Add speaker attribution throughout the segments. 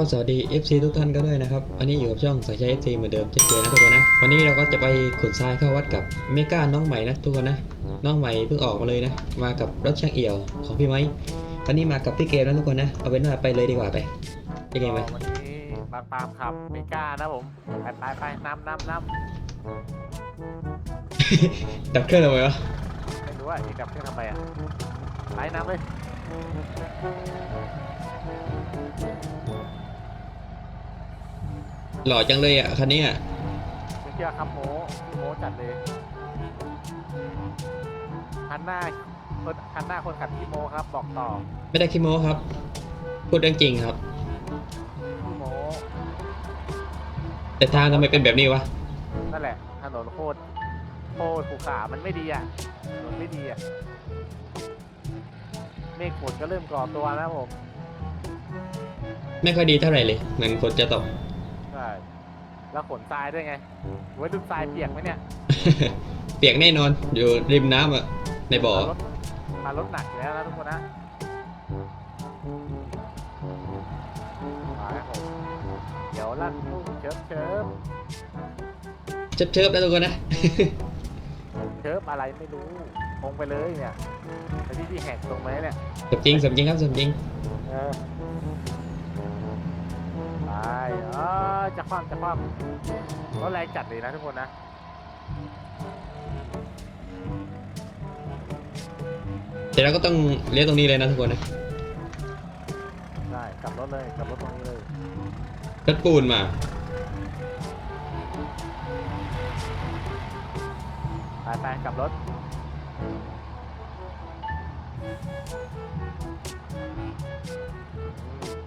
Speaker 1: ก็สวัสดี FC ทุกท่านก็ด้วยนะครับวันนี้อยู่กับช่องสายใช้ FC เหมือนเดิมเช่นเคยนะทุกคนนะ วันนี้เราก็จะไปขนทรายเข้าวัดกับเมก้าน้องใหม่นะทุกคนนะ น้องใหม่เพิ่งออกมาเลยนะ มากับรถช่างเอี่ยวของพี่ไม้วันนี้มากับพี่เกมนะทุกคนนะ เอาเป็นว่าไปเลยดีกว่าไปพี่เกมไป
Speaker 2: วันนี้บางปามขับไม่กล้านะผม ไปไปไปนำนำน
Speaker 1: ดับเครื่องเลยำวะ
Speaker 2: ไม่รู้ว่าอีกดับเครื่องทำไมอะ ไปนำเลย
Speaker 1: หล่อจังเลยอะคันนี้อะ
Speaker 2: ไม่เชื่อครับโมโมจัดเลยคันหน้าคนคันหน้าคนขับพี่โมครับ บอกต่อ
Speaker 1: ไม่ได้คิโมครับ พูดเรื่องจริงครับ
Speaker 2: พี่โม
Speaker 1: แต่ทางทำไมเป็นแบบนี้วะ
Speaker 2: นั่นแหละถนนโคตรโคตรภูขามันไม่ดีอะถนนไม่ดีอะเมฆฝนก็เริ่มก่อตัวนะผม
Speaker 1: ไม่ค่อยดีเท่าไหร่เลยเหมือนฝนจะตก
Speaker 2: ใช่ แล้วขนทรายด้วยไงไว้ดูทรายเปียกไหมเนี่ย
Speaker 1: เปียกแน่นอนอยู่ริมน้ำอะในบ่อ
Speaker 2: รถมารถหนักอยู่แล้วนะทุกคนนะมาครับผมเดี๋ยวลั่นทุ่งเชิบเชิบ
Speaker 1: เชิบเชิบๆนะทุกคนนะ
Speaker 2: เชิบอะไรไม่รู้คงไปเลยเนี่ยแต่ที่ที่แหกตรงไหมเนี่ย
Speaker 1: สมจริงสมจริงครับสมจริง
Speaker 2: เออ ไปเออจะคว่ำจะคว่ำรถแรงจัดเลยนะทุกคนนะ
Speaker 1: เดี๋ยวเราก็ต้องเลี้ยวตรงนี้เลยนะทุกคนนะ
Speaker 2: ได้กลับรถเลยกลับรถตรงนี้เลย
Speaker 1: รถปูนมา
Speaker 2: ไปไปกลับรถ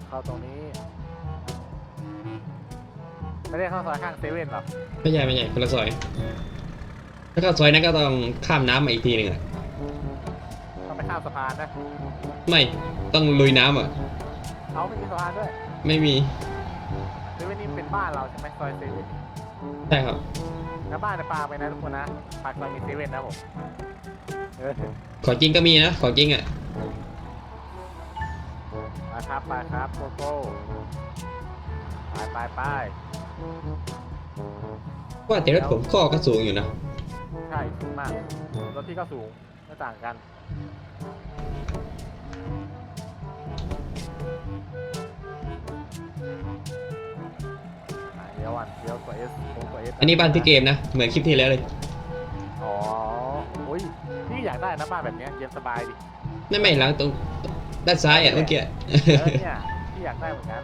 Speaker 2: เข้าตรงนี้ ไม่ได้เข้าซอยข้างเซเว่นหรอ
Speaker 1: ไม่ใช่ไม่ใช่คนละซอย ถ้าเข้าซอยนั้นก็ต้องข้ามน้ำมาอีกทีหนึ่งอะ
Speaker 2: ต้องไปข้ามสะพานนะ
Speaker 1: ไม่ต้องลุยน้ำอะ
Speaker 2: เขาไม่มีสะพานด้วย
Speaker 1: ไม่มี
Speaker 2: เซเว่นนี่เป็นบ้านเราใช่ไหมซอยเซเว่น
Speaker 1: ใช่ครับ
Speaker 2: แล้วบ้านในปลาไปนะทุกคนนะปากซอยมีเซเว่นนะผมเออ
Speaker 1: ของจริงก็มีนะของจริงอะ
Speaker 2: มาครับไปครับโกโก้ไปไปไป
Speaker 1: ว่าแต่รถผมข้อก็สูงอยู่นะ
Speaker 2: ใช่สูงมากรถที่ก็สูงไม่ต่างกันอะเดี๋ยววันเดี๋ยวตัวเอสตัวเอส
Speaker 1: อันนี้บ้านพี่เกมนะ เหมือนคลิปที่แล้วเลย
Speaker 2: อ๋อโอ้ยพี่อยากได้นะบ้านแบบเนี้ยเย็นสบายดิ
Speaker 1: ไม่ไม่หลังตรงด้านซ้ายอะเมื่อกี้
Speaker 2: เออเนี่ยพี่อยากได้เหมือนกัน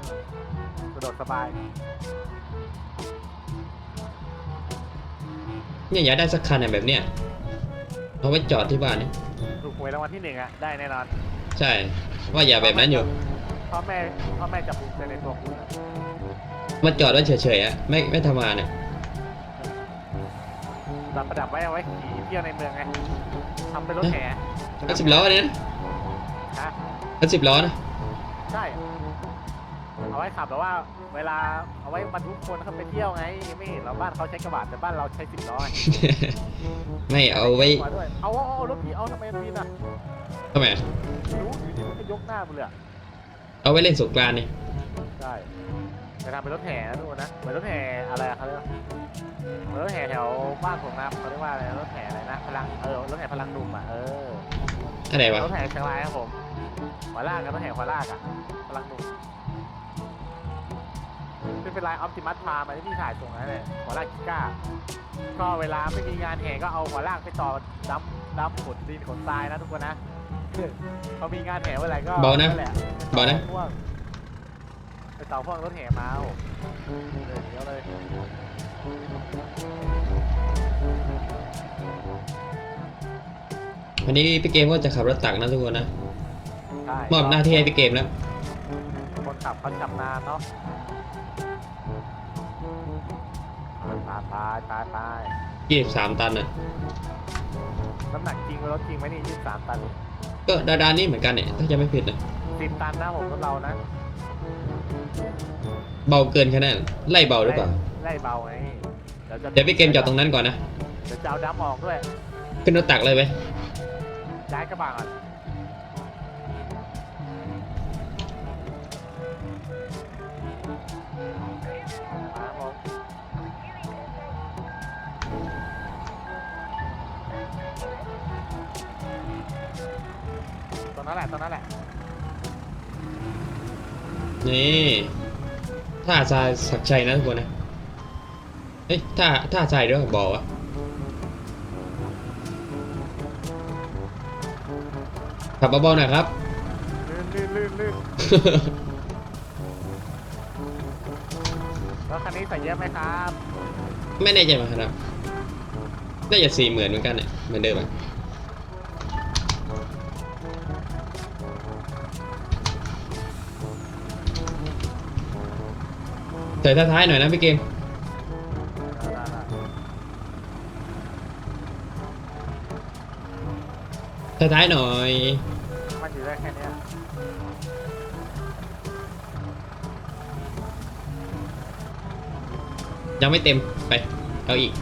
Speaker 2: สะดวกสบาย
Speaker 1: เนี่ยอยากได้สักคันอะแบบเนี้ยเอาไว้จอดที่บ้านเนี่ย
Speaker 2: ถูกหวยรางวัลที่หนึ่งอะได้แน่นอน
Speaker 1: ใช่ ว่าอย่าแบบนั้นอยู่
Speaker 2: พ่อแม่พ่อแม่จะภูมิใจในตัวคุณอะ
Speaker 1: มาจอดไว้เฉยๆอะไม่ไม่ทำงานอะ
Speaker 2: ดับประดับไว้เอาไว้ขี่เที่ยวในเมืองไงทำเป็นรถแห่
Speaker 1: รถสิบล้อเนี่ยนะ
Speaker 2: ฮะ
Speaker 1: รถสิบล้อนะ
Speaker 2: ใช่ เอาไว้ขับแบบว่า เวลาเอาไว้บรรทุกคนเขาไปเที่ยวไง ไม่เห็นเราบ้านเขาใช้กระบะแต่บ้านเราใช้สิบล้อไง
Speaker 1: ไม่เอาไว้
Speaker 2: มาด้วยเอาเอาเอารถผีเอาทำไมมันมีน่ะ
Speaker 1: ทำไมอะ
Speaker 2: ไม่รู้อยู่ดีมันก็ยกหน้าไปเลยอะ
Speaker 1: เอาไว้เล่นสงกรานต์นี่
Speaker 2: ใช่จะทำเป็นรถแห่นะทุกคนนะเหมือนรถแห่อะไรอะเขาเรียกว่าเหมือนรถแห่แถวบ้านผมนะเขาเรียกว่าอะไรนะรถแห่อะไรนะพลังเออรถแห่พลังหนุ่มอะเออ
Speaker 1: อะไรวะ
Speaker 2: รถแห่เชียงรายครับผมหัวลากกับรถแห่หัวลากอะพลังหนุ่ม ซึ่งเป็นลายออปติมัสพามาที่พี่ถ่ายตรงนั้นเลยหัวลากกิก้า ก็เวลาไม่มีงานแห่ก็เอาหัวลากไปต่อดับดับขนดินขนทรายนะทุกคนนะพอมีงานแห่เมื่อไหร่ก็
Speaker 1: เบานะ
Speaker 2: แหละ
Speaker 1: เบานะ
Speaker 2: พวกไปต่อพวกรถแห่มาเอาเลยเดี๋ยวเลย
Speaker 1: วันนี้พี่เกมก็จะขับรถตักนะทุกคนนะ
Speaker 2: ใช่
Speaker 1: มอบหน้าที่ให้พี่เกมแล้ว
Speaker 2: คนขับเขาชำนาญเนาะ ตายตายตายตาย
Speaker 1: ยี่สิบสามตันอะ
Speaker 2: น้ำหนักจริงรถจริงไหมนี่ยี่สามตัน
Speaker 1: ก็ดาดานี่เหมือนกันเนี่ยถ้าจะไม่ผิดนะ
Speaker 2: สิบตันนะผมรถเรานะ
Speaker 1: เบาเกินแค่นั้นไล่เบาหรือเปล่า
Speaker 2: ไล่เบาไงเดี๋ยวจะ
Speaker 1: เดี๋ยวพี่เกมจอดตรงนั้นก่อนนะ
Speaker 2: เดี๋ยวจะเอาดัมออกด้วย
Speaker 1: ขึ้นรถตักเลยไหม
Speaker 2: ย้ายกระบะก่อน นั้นแหละตรงนั้นแหละ
Speaker 1: นี่ท่าทรายศักดิ์ชัยนะทุกคนนะเอ้ยท่าท่าทรายด้วยบอกว่าขับเบาๆหน่อยครับ
Speaker 2: ลื่นลื่นลื่นลื่นแล้วคันนี้ใส่เยอะไหมครับ
Speaker 1: ไม่แน่ใจเหมือนกันครับน่าจะสี่หมื่นเหมือนกันเนี่ยเหมือนเดิมอะ ส่ท้ายๆหน่อยนะพี่เกม
Speaker 2: ได้ได้ได้
Speaker 1: ท้ายๆหน่อย
Speaker 2: มันอยู่ได้แค่เนี้ย
Speaker 1: ยังไม่เต็มไปเอาอีก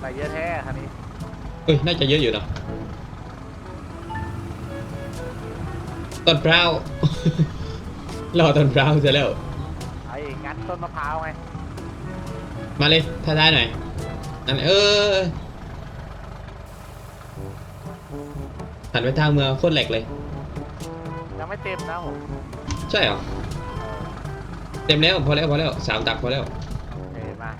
Speaker 2: ใส่เยอะแท้คันนี้
Speaker 1: เอ้ยน่าจะเยอะอยู่เนอะต้นพร้าวรอต้นพร้าวเสร็จแล้ว
Speaker 2: ไอ้ งัดต้นมะพร้าวไง
Speaker 1: มาเลยท้ายๆหน่อยนั่นเออหันไปทางเมืองโคตรแหลกเลย
Speaker 2: ยังไม่เต็มนะผม
Speaker 1: ใช่เหรอ เต็มแล้วพอแล้วพอแล้วสามตักพอแล้ว
Speaker 2: โอเคมา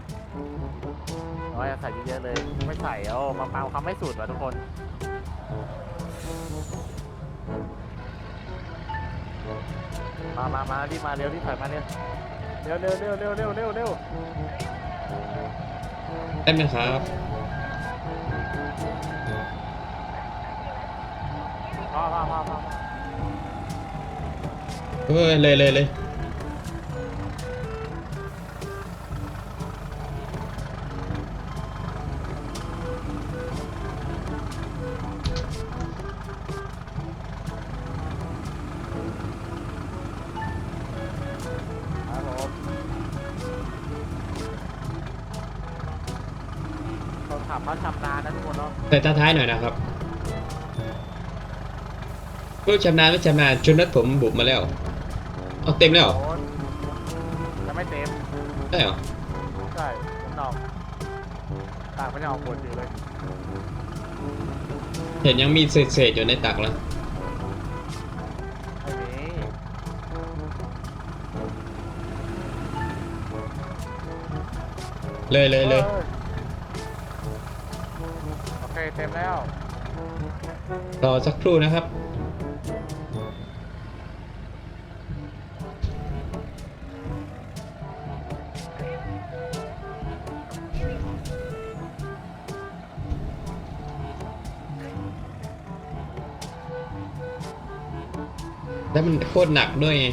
Speaker 2: ร้อยใส่เยอะๆเลย ไม่ใส่เอามะพร้าวเขาไม่สูตรว่ะทุกคนมามามารีบมาเร็วรีบถอยมาเร็ว เร็วเร็วเร็วเร็วเร็วเร็วเร็ว
Speaker 1: ได้ไหมครับ
Speaker 2: พอพอพอพอพอ
Speaker 1: เฮ้ยเลยเลยเลย
Speaker 2: คนเนาะ
Speaker 1: ใส่ท้ายๆหน่อยนะครับผู้ชำนาญไม่ชำนาญชนนัดผมบุกมาแล้วเอาเต็มแล้วเหรอ
Speaker 2: โอ้ยยังไม่เต็ม
Speaker 1: ได้เหรอ
Speaker 2: ใช่ผมนอกต่างไม่ได้ออกบนอยู่เลย
Speaker 1: เห็นยังมีเศษๆอยู่ในตักแล้ว
Speaker 2: ไม่มี
Speaker 1: เลยเลยเลย
Speaker 2: ออโอ เต็มแล้ว
Speaker 1: รอสักครู่นะครับ แล้วมันโคตรหนักด้วยไง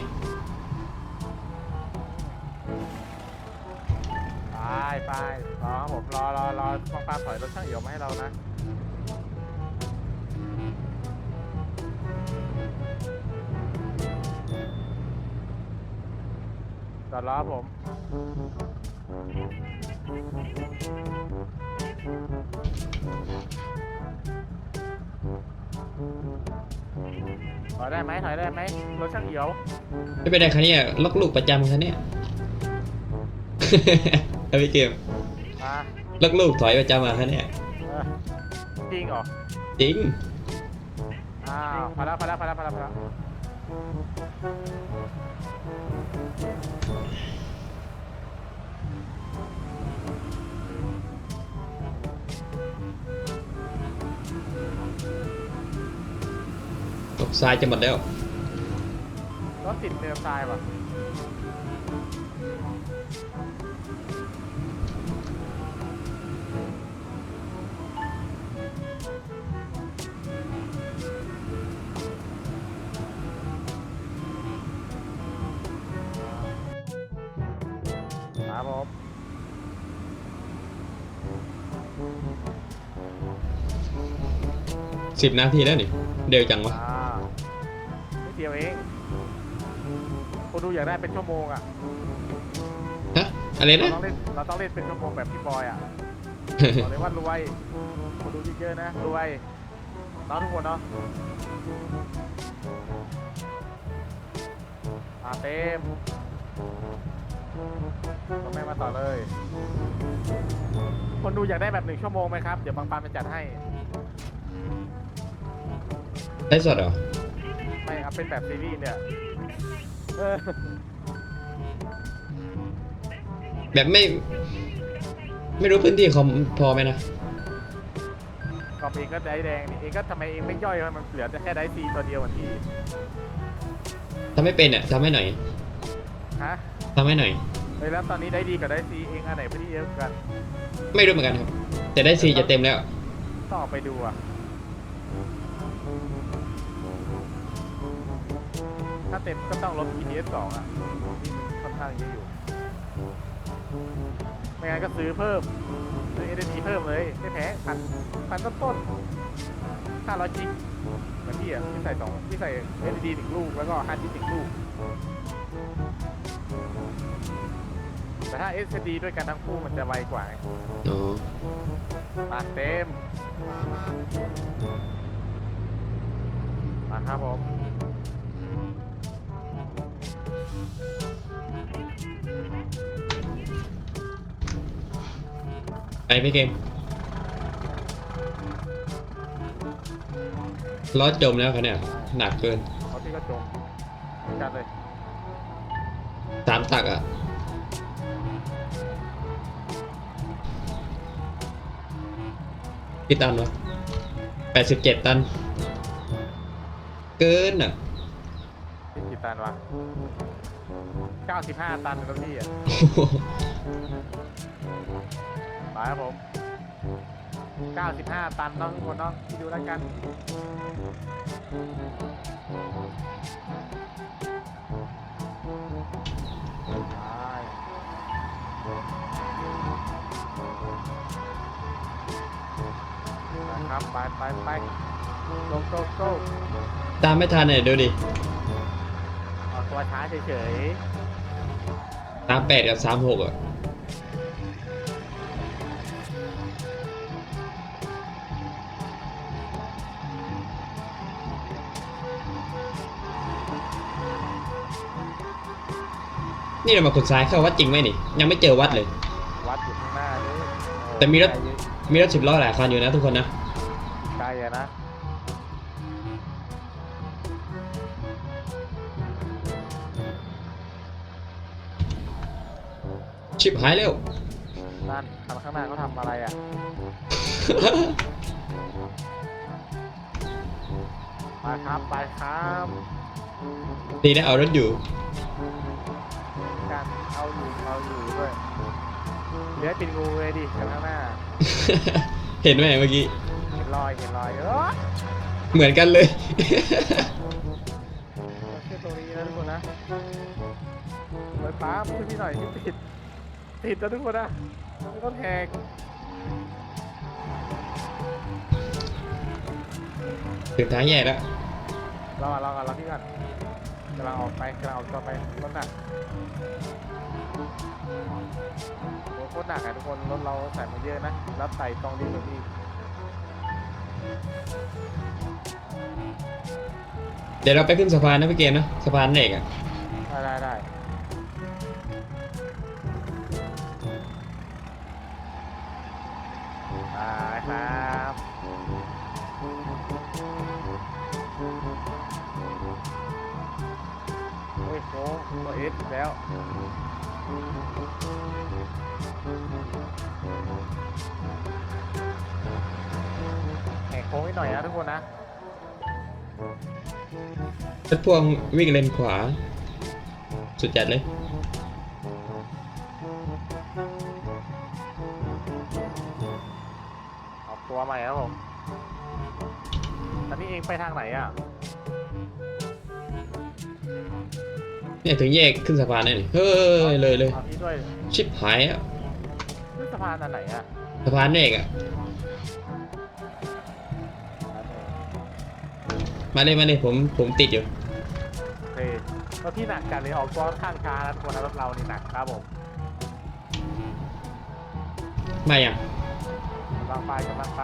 Speaker 2: ครับผม ถอยได้ไหมถอยได้ไหมรถช่างเอี่ยว
Speaker 1: ไม่เป็นไรคันนี้อะล็อกลูกประจำคันเนี้ยเอาพี่เกม
Speaker 2: มา
Speaker 1: ล็อกลูกถอยประจำอะคันเนี้ย
Speaker 2: เออจริงเหรอ
Speaker 1: จริง
Speaker 2: อ้าวพอแล้วพอแล้วพอแล้วพอแล้วพอแล้ว
Speaker 1: ตกทรายจะหมดแล้ว
Speaker 2: รถติดเนินทรายว่ะ
Speaker 1: สิบนาทีแล้วนี่เร็วจังวะ
Speaker 2: อ่าไม่เดียวเองคนดูอยากได้เป็นชั่วโมงอะ
Speaker 1: ฮะอะไร
Speaker 2: เรา
Speaker 1: นะ
Speaker 2: ต้องเล่นเราต้องเล่นเป็นชั่วโมงแบบพี่บอยอะบอกเลยว่ารวยคนดูเยอะๆนะรวยน้องทุกคนเนาะมาเต็มก็แม่มาต่อเลย คนดูอยากได้แบบหนึ่งชั่วโมงไหมครับ เดี๋ยวบางปานไปจัดให้
Speaker 1: ได้สดเหรอ
Speaker 2: ไม่เอาเป็นแบบซีรีส์เนี่ยเออ
Speaker 1: แบบไม่ ไม่รู้พื้นที่คอมพอไหมนะ
Speaker 2: กอบเองก็ได้แดงนี่เองก็ทำไมเองไม่ย่อยมันเหลือแต่แค่ได้ซีตัวเดียวเหมือนที่
Speaker 1: ทำไม่เป็นอะทำให้หน่อย
Speaker 2: ฮะ
Speaker 1: ทำให้หน่อย
Speaker 2: เฮ้ยแล้วตอนนี้ได้ดีกับได้ซีเองอันไหนพื้นที่เยอะกว่ากัน
Speaker 1: ไม่รู้เหมือนกันครับ แต่ได้ซีจะเต็มแล้ว
Speaker 2: ต้องออกไปดูอะ ถ้าเต็มก็ต้องลบ ETS 2อะที่มันค่อนข้างเยอะอยู่ ไม่งั้นก็ซื้อเพิ่ม ซื้อ SSD เพิ่มเลย ไม่แพงพันพันต้นต้นห้าร้อยจิกเหมือนพี่อะพี่ใส่สองพี่ใส่ SSD หนึ่งลูก แล้วก็ฮาร์ดดิสก์หนึ่งลูก แต่ถ้า SSD ด้วยกันทั้งคู่มันจะไวกว่าไง
Speaker 1: อ๋อ
Speaker 2: มาเต็มมาครับผม
Speaker 1: ไปพี่เกมรถจมแล้วครับเนี่ย หนักเกิน
Speaker 2: เขาที่ก็จมเหมือนกันเลย
Speaker 1: สามตักอะกี่ตันวะแปดสิบเจ็ดตัน เกินอะ
Speaker 2: นี่กี่ตันวะ 95 ตันแล้วพี่อะไปครับผม 95 ตันเน้องทุกคนเน้องที่ดูแล้วกันไปนะครับ ไปไปไป go go go
Speaker 1: ตามไม่ทันเนี่ยดูดิ
Speaker 2: ออกตัวช้าเฉย
Speaker 1: สามแปดกับสามหกอะนี่เรามาขุดทรายเข้าวัดจริงไหมนี่ ยังไม่เจอวัดเลย
Speaker 2: ๆวัดอยู่ข้างหน้าเลย
Speaker 1: แต่มีรถ มีรถสิบล้อหลายคันอยู่นะทุกคนนะ
Speaker 2: ไกลอะนะ
Speaker 1: ชิบหายเร็ว
Speaker 2: นั่นคันข้างหน้าเขาทำอะไรอะ ไปครับไปครับ
Speaker 1: ดีนะเอารถอยู่
Speaker 2: การเอาอยู่เอาอยู่ด้วยเหลือปิดงูเลยดิคันข้างหน้า
Speaker 1: เห็นไหมเมื่อกี้
Speaker 2: เห็นรอยเห็นรอยเออ
Speaker 1: เหมือนกันเลย
Speaker 2: เชื่อตรงนี้นะทุกคนนะเปิดปั๊มช่วยพี่หน่อยที่ติด ติดนะทุกคนนะไม่ต้องแหก
Speaker 1: ถึงทางแยกแล้ว
Speaker 2: รอก่อนรอก่อนรอพี่ก่อนกำลังออกไปกำลังออกตัวไปรถหนักโอ้โคตรหนักอะทุกคนรถเราใส่มาเยอะนะรับใส่กองดีกว่าพี่
Speaker 1: เดี๋ยวเราไปขึ้นสะพานนะพี่เกมนะสะพานเหล็กอะ
Speaker 2: ได้ได้ได้ ได้ครับโอ้ยโค้งตัวเอสแล้วแหกโค้งนิดหน่อยนะทุกคนนะ
Speaker 1: รถพ่วงวิ่งเลนขวา สุดจัดเลยา
Speaker 2: งไหนอะ
Speaker 1: เนี่ยถึงแยกขึ้นสะพานเลยนี่เฮ้ยเลยเลย
Speaker 2: เอาพี่ด้วย
Speaker 1: ชิบหายอะ
Speaker 2: นี่สะพานอันไหนอะ
Speaker 1: สะพานเหล็กอะมาเลยมาเลยผมผมติดอยู่
Speaker 2: โอเคแล้วพี่หนักกันเลยออกตัวข้างช้าแล้วทุกคนนะรถเรานี่หนักครับผม
Speaker 1: มาอย่าง
Speaker 2: กำลังไปกำลังไป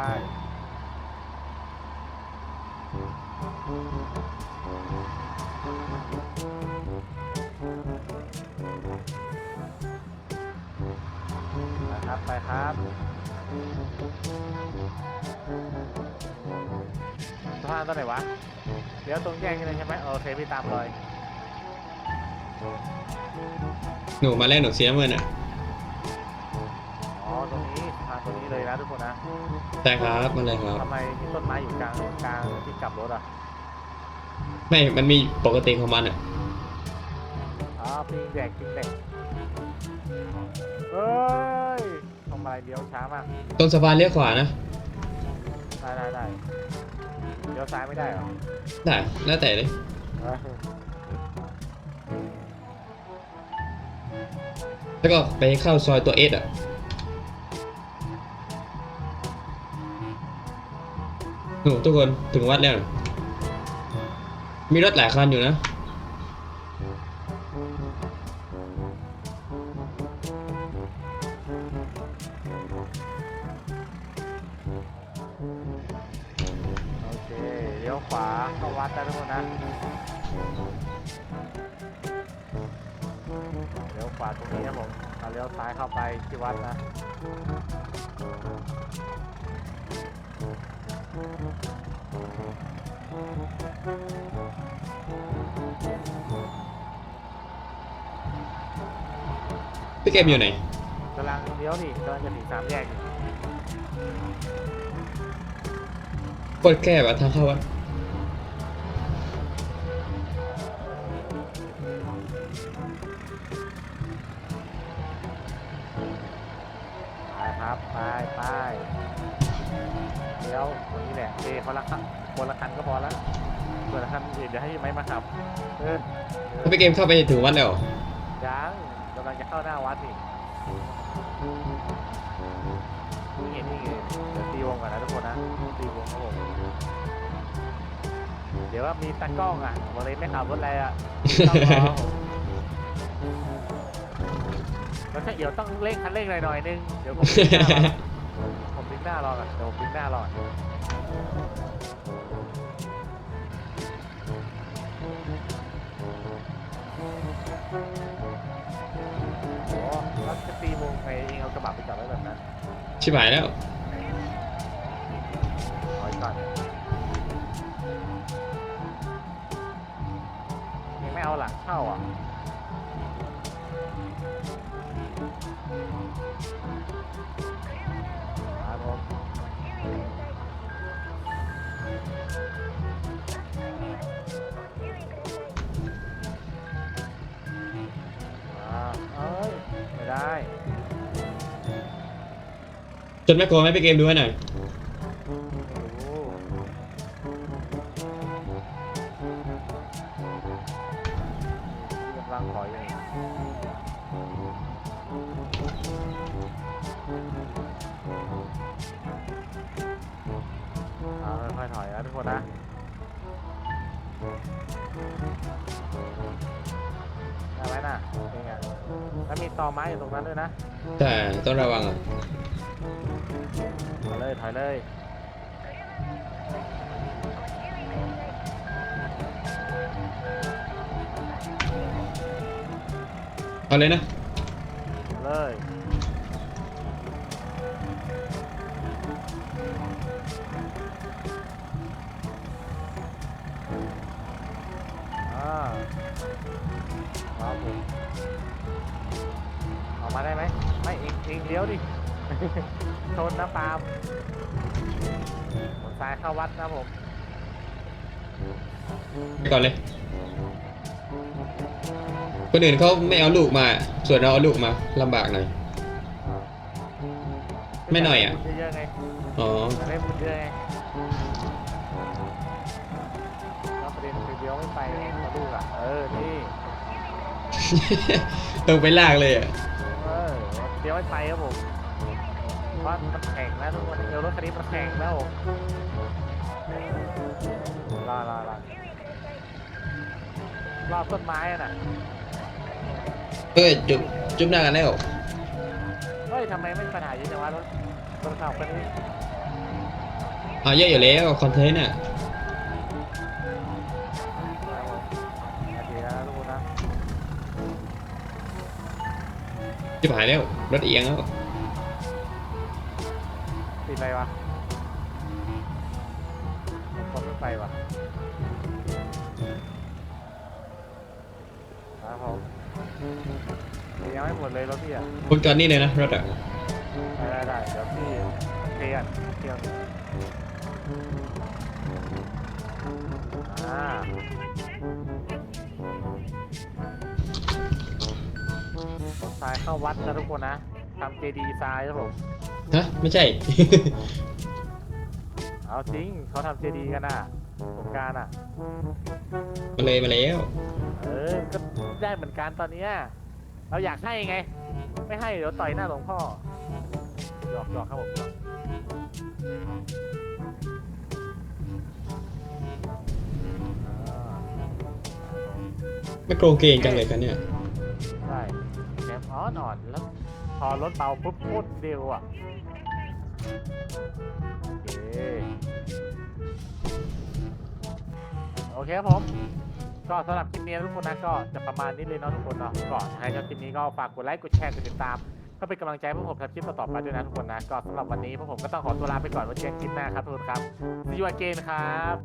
Speaker 2: นะครับไปครับสะพานตรงไหนวะเดี๋ยวตรงแยกนี่เลยใช่ไหมโอเคพี่ตามเลย
Speaker 1: หนูมาแรกหนูเสียเงินอะ
Speaker 2: อ๋อตรงนี้สะพานตรงนี้เลยนะทุกคนนะ
Speaker 1: ใช่ครับมาเลยครับ
Speaker 2: ทำไมมีต้นไม้อยู่กลางกลางที่กลับรถอะ
Speaker 1: ไม่ มันมีปกติของมันอะ
Speaker 2: อ๋อปิงแดกปิงแดกเฮ้ยทำอะไรเลี้ยวช้ามาก
Speaker 1: ตรงสะพานเลี้ยวขวานะ
Speaker 2: ได้ได้ได้เลี้ยวซ้ายไม่ได้เหรอ
Speaker 1: ได้ แล้วแต่เลย
Speaker 2: เออ
Speaker 1: แล้วก็ไปเข้าซอยตัวเอสอะ หนูทุกคนถึงวัดแล้ว มีรถหลายคันอยู่นะ
Speaker 2: โอเคเลี้ยวขวาเข้าวัดได้ทุกคนนะเลี้ยวขวาตรงนี้นะผมเราเลี้ยวซ้ายเข้าไปที่วัดนะ
Speaker 1: พี่เกมอยู่ไหน
Speaker 2: กำลังเลี้ยวนี่กำลังจะถึงสามแยกนี่
Speaker 1: โคตรแคบอะทางเข้าวัด
Speaker 2: ไปครับไปไป เลี้ยวตรงนี้แหละเอคนละคันคนละคันก็พอแล้วส่วนละคันอื่นเดี๋ยวให้ไม้มาขับ เออ
Speaker 1: ถ้าพี่เกมเข้าไปถึงวัดแล้วเหรอ
Speaker 2: ยังกำลังจะเข้าหน้าวัดนี่นี่ไงนี่ไงเดี๋ยวตีวงก่อนนะทุกคนนะตีวงครับผมเดี๋ยวว่ามีตากล้องอะบอกเลยไม่ขับรถอะไรอะต้องรอแล้วถ้าเดี๋ยวต้องเร่งคันเร่งหน่อยหน่อยนึงเดี๋ยวผมดึงหน้ารอผมดึง หน้ารอก่อนเดี๋ยวผมดึงหน้ารอก่อนโอ้แล้วจะตีวงไงเองเอากระบะไปจอดไว้แบบนั้น
Speaker 1: ชิบหายแล้ว
Speaker 2: ถอยก่อนยังไม่เอาหลังเข้าอะ
Speaker 1: จนแม่โกรธไหมพี่เกมดูให้หน่อย
Speaker 2: ไม่รู้กำลังถอยอยู่เอาค่อยๆถอยนะทุกคนนะ ได้ไหมน่ะนี่ไงแล้วมีตอไม้อยู่ตรงนั้นด้วยนะ
Speaker 1: แต่ต้องระวังอะ
Speaker 2: ถอย เลยถอยเลย
Speaker 1: เอาเลยนะ
Speaker 2: เลยอ่าครับผมออกมาได้ไหมไม่เองเองเลี้ยวดิ ชนนะปาล์มหมดซ้ายเข้าวัดนะผม
Speaker 1: ไปก่อนเลย คนอื่นเขาไม่เอาลูกมา ส่วนเราเอาลูกมาลำบากหน่อย ไม่หน่อยอะ
Speaker 2: เยอะๆไง
Speaker 1: อ๋อ
Speaker 2: จะได้บุญเยอะไงแล้วประเด็นคือเลี้ยวไม่ไปไงมาดูอะ เออ นี่
Speaker 1: ต้องไปลากเลยอะ
Speaker 2: เออเลี้ยวไม่ไปครับผม เพราะมันแข็งนะทุกคนเดี๋ยวรถคันนี้มันแข็งแล้วผมรอรอรอรอบต้นไม้อะน่ะ
Speaker 1: เอ้ยจุบจุบหน้ากันแล้ว
Speaker 2: เฮ้ยทำไมไม่มีปัญหาเยอะจังวะรถรถขับคันนี้
Speaker 1: เอาเยอะอยู่แล้วคอนเทนต์อะ
Speaker 2: ครับผมนาทีนะทุกคนนะ
Speaker 1: ชิบหายแล้วรถเอียงแล้ว
Speaker 2: ติดอะ ไรวะผมไม่ไปวะครับผมยังไม่หมดเลยรถพี่อะ
Speaker 1: คนจอดนี่เลยนะรถอะ
Speaker 2: ได้ได้ได้เดี๋ยวพี่เทียนเทียนอ่าทรายเข้าวัดนะทุกคนนะทำเจดีย์ทรายครับผม
Speaker 1: ฮะ ไม่ใช่
Speaker 2: เอาจริงเขาทำเจดีย์กันอะสงกรารอะ
Speaker 1: มาเลยมาแล้ว
Speaker 2: เออ ก็ได้เหมือนกันตอนเนี้ยเราอยากให้ไง ไม่ให้เดี๋ยวต่อยหน้าหลวงพ่อหยอกหยอกครับผมหยอกอ่า
Speaker 1: ไม่โกรงเกรงจังเลยกันเนี่ย
Speaker 2: ใช่แคมอ่อนอ่อนแล้ว พอรถเบาปุ๊บโคตรเร็วอะ โอเคครับผม ก็สำหรับคลิปนี้ทุกคนนะก็จะประมาณนี้เลยเนาะทุกคนเนาะก็ยังไงก็คลิปนี้ก็ฝากกดไลค์กดแชร์กดติดตามเพื่อเป็นกำลังใจให้พวกผมทำคลิปต่อไปด้วยนะทุกคนนะก็สำหรับวันนี้พวกผมก็ต้องขอตัวลาไปก่อนไว้เจอกันคลิปหน้าครับทุกคนครับ see you again ครับ